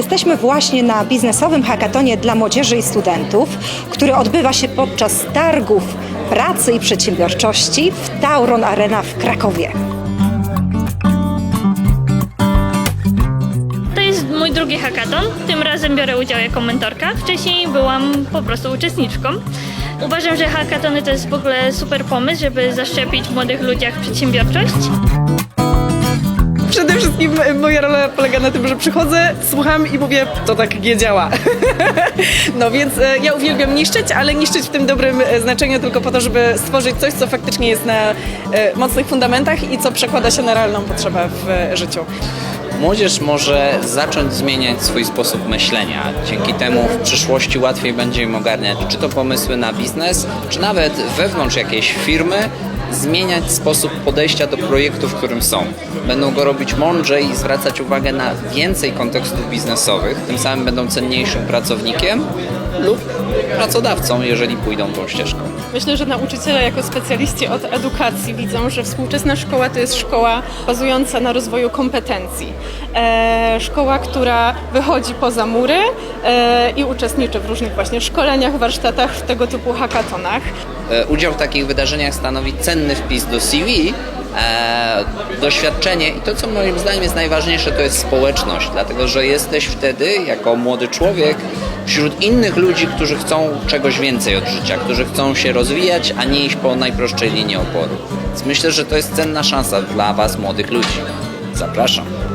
Jesteśmy właśnie na biznesowym hackatonie dla młodzieży i studentów, który odbywa się podczas targów pracy i przedsiębiorczości w Tauron Arena w Krakowie. To jest mój drugi hackathon. Tym razem biorę udział jako mentorka. Wcześniej byłam po prostu uczestniczką. Uważam, że hackatony to jest w ogóle super pomysł, żeby zaszczepić w młodych ludziach przedsiębiorczość. E, moja rola polega na tym, że przychodzę, słucham i mówię, to tak nie działa. No więc e, ja uwielbiam niszczyć, ale niszczyć w tym dobrym e, znaczeniu tylko po to, żeby stworzyć coś, co faktycznie jest na e, mocnych fundamentach i co przekłada się na realną potrzebę w życiu. Młodzież może zacząć zmieniać swój sposób myślenia. Dzięki temu w przyszłości łatwiej będzie im ogarniać czy to pomysły na biznes, czy nawet wewnątrz jakiejś firmy zmieniać sposób podejścia do projektu, w którym są. Będą go robić mądrzej i zwracać uwagę na więcej kontekstów biznesowych, tym samym będą cenniejszym pracownikiem lub pracodawcą, jeżeli pójdą tą ścieżką. Myślę, że nauczyciele jako specjaliści od edukacji widzą, że współczesna szkoła to jest szkoła bazująca na rozwoju kompetencji. E, szkoła, która wychodzi poza mury e, i uczestniczy w różnych właśnie szkoleniach, warsztatach, w tego typu hackatonach. E, Udział w takich wydarzeniach stanowi cenny wpis do CV. E, doświadczenie i to, co moim zdaniem jest najważniejsze, to jest społeczność, dlatego że jesteś wtedy, jako młody człowiek, wśród innych ludzi, którzy chcą czegoś więcej od życia, którzy chcą się rozwijać, a nie iść po najprostszej linii oporu. Więc myślę, że to jest cenna szansa dla Was, młodych ludzi. Zapraszam.